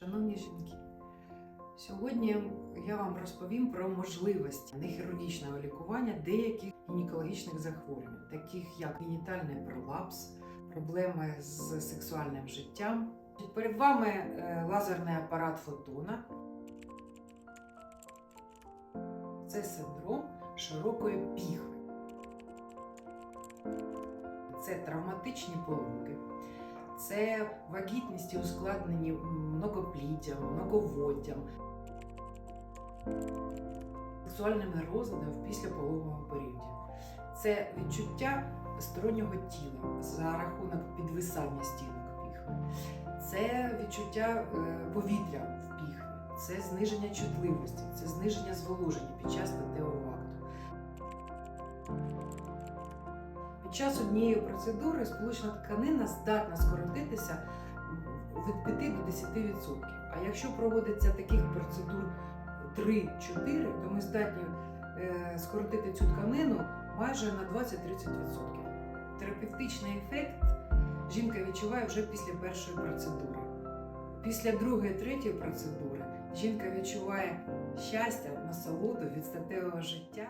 Шановні жінки, сьогодні я вам розповім про можливості нехірургічного лікування деяких гінекологічних захворювань, таких як генітальний пролапс, проблеми з сексуальним життям. Перед вами е, лазерний апарат фотона. Це синдром широкої піхви. Це травматичні поломки, це вагітність і ускладнені многопліддям, многоводдям, сексуальними розладами в післяпологовому періоді. Це відчуття стороннього тіла за рахунок підвисання стінок піхви. Це відчуття е, повітря в піхві, це зниження чутливості, це зниження зволоження під час статевого Під час однієї процедури сполучна тканина здатна скоротитися від 5 до 10%. А якщо проводиться таких процедур 3-4, то ми здатні е, скоротити цю тканину майже на 20-30%. Терапевтичний ефект жінка відчуває вже після першої процедури. Після другої, третьої процедури жінка відчуває щастя, насолоду від статевого життя.